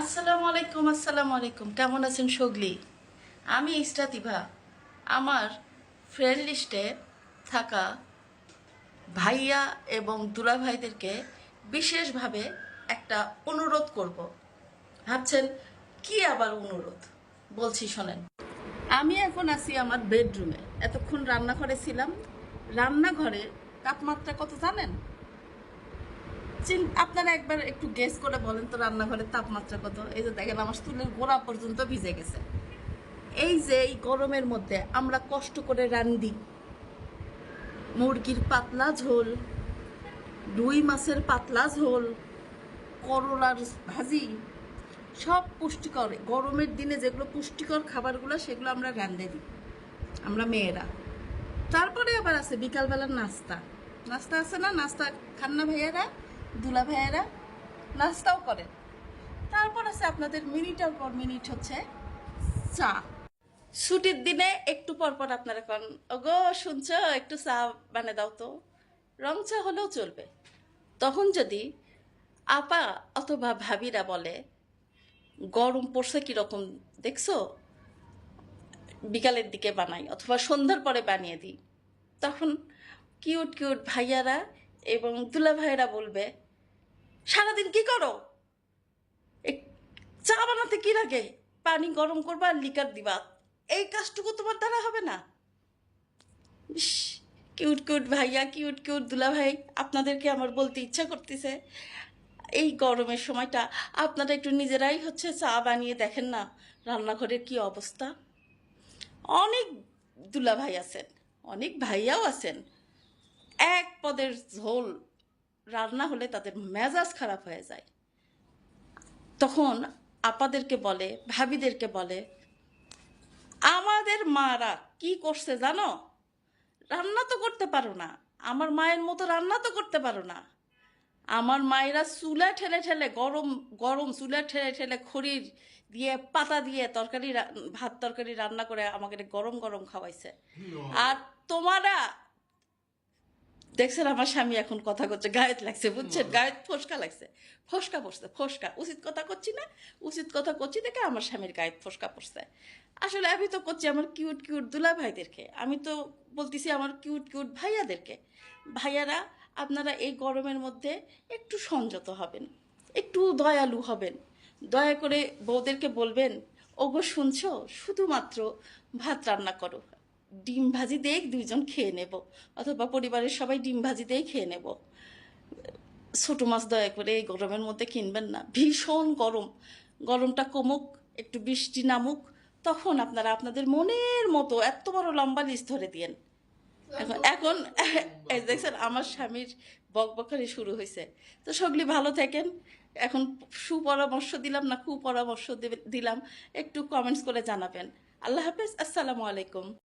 আসসালামু আলাইকুম আসসালামু আলাইকুম। কেমন আছেন সগলি আমি ইস্তাতিভা আমার ফ্রেন্ড লিস্টে থাকা ভাইয়া এবং দুলা ভাইদেরকে বিশেষভাবে একটা অনুরোধ করব। ভাবছেন, কি আবার অনুরোধ? বলছি, শোনেন। আমি এখন আছি আমার বেডরুমে এতক্ষণ রান্নাঘরে ছিলাম। রান্নাঘরের তাপমাত্রা কত জানেন? আপনারা একবার একটু গেস করে বলেন তো রান্নাঘরের তাপমাত্রা কত। এই যে দেখেন, আমার স্টুলের গোড়া পর্যন্ত ভিজে গেছে। এই যে এই গরমের মধ্যে আমরা কষ্ট করে রান্দি মুরগির পাতলা ঝোল, রুই মাছের পাতলা ঝোল, করলার ভাজি, সব পুষ্টিকর। গরমের দিনে যেগুলো পুষ্টিকর খাবারগুলো, সেগুলো আমরা রান্ধে দিই। আমরা মেয়েরা। তারপরে আবার আছে বিকালবেলার নাস্তা। নাস্তা আছে না? নাস্তা খান না ভাইয়ারা? দুলা ভাইয়েরা নাস্তাও করেন। তারপর আছে আপনাদের মিনিটের পর মিনিট হচ্ছে চা। ছুটির দিনে একটু পর পর আপনারা কন ওগো, শুনছ? একটু চা বানিয়ে দাও তো। রং চা হলেও চলবে। তখন যদি আপা অথবা ভাবিরা বলে, গরম পড়ছে কীরকম, দেখছ? বিকালের দিকে বানাই অথবা সন্ধ্যার পরে বানিয়ে দিই। তখন কিউট কিউট ভাইয়ারা এবং দুলা ভাইয়েরা বলবে কি করো? চা বানাতে কি লাগে? পানি গরম করবা আর লিকার দিবা। এই কাজটুকু তোমার দ্বারা হবে না। কিউট কিউট ভাইয়া, কিউট কিউট দুলা ভাই, আপনাদেরকে আমার বলতে ইচ্ছা করতেছে। এই গরমের সময়টা আপনারা একটু নিজেরাই হচ্ছে চা বানিয়ে দেখেন না, রান্নাঘরের কি অবস্থা। অনেক দুলা ভাই আছেন, অনেক ভাইয়াও আছেন। এক পদের ঝোল রান্না হলে তাদের মেজাজ খারাপ হয়ে যায়। তখন আপাদেরকে বলে ভাবিদেরকে বলে আমাদের মারা কি করছে জানো? রান্না তো করতে পারো না। আমার মায়ের মতো রান্না তো করতে পারো না। আমার মায়েরা চুলা ঠেলে ঠেলে গরম গরম চুলা ঠেলে ঠেলে খড়ির দিয়ে পাতা দিয়ে তরকারি ভাত তরকারি রান্না করে আমাকে গরম গরম খাওয়াইছে। আর তোমারা দেখছেন আমার স্বামী এখন কথা করছে গায়েত লাগছে বুঝছেন? গায়েত ফসকা লাগছে। ফসকা পড়ছে ফসকা। উচিত কথা করছি না উচিত কথা করছি দেখে আমার স্বামীর গায়েত ফসকা পড়ছে। আসলে আমি তো করছি আমার কিউট কিউট দুলা ভাইদেরকে আমি তো বলতেছি আমার কিউট কিউট ভাইয়াদেরকে। ভাইয়ারা আপনারা এই গরমের মধ্যে একটু সংযত হবেন একটু দয়ালু হবেন। দয়া করে বউদেরকে বলবেন ওগো শুনছো? শুধুমাত্র ভাত রান্না করো। ডিম ভাজি দিয়ে দুইজন খেয়ে নেব। অথবা পরিবারের সবাই ডিম ভাজি দিয়েই খেয়ে নেব। ছোট মাছ দয়া করে এই গরমের মধ্যে কিনবেন না। ভীষণ গরম। গরমটা কমুক, একটু বৃষ্টি নামুক, তখন আপনারা আপনাদের মনের মতো এত বড় লম্বা লিস্ট ধরে দিয়েন। এখন এখন দেখছেন, আমার স্বামীর বকবকারি শুরু হয়েছে। তো সগলি ভালো থাকেন। এখন সুপরামর্শ দিলাম না, কুপরামর্শ দিলাম। একটু কমেন্টস করে জানাবেন। আল্লাহ হাফেজ, আসসালামু আলাইকুম।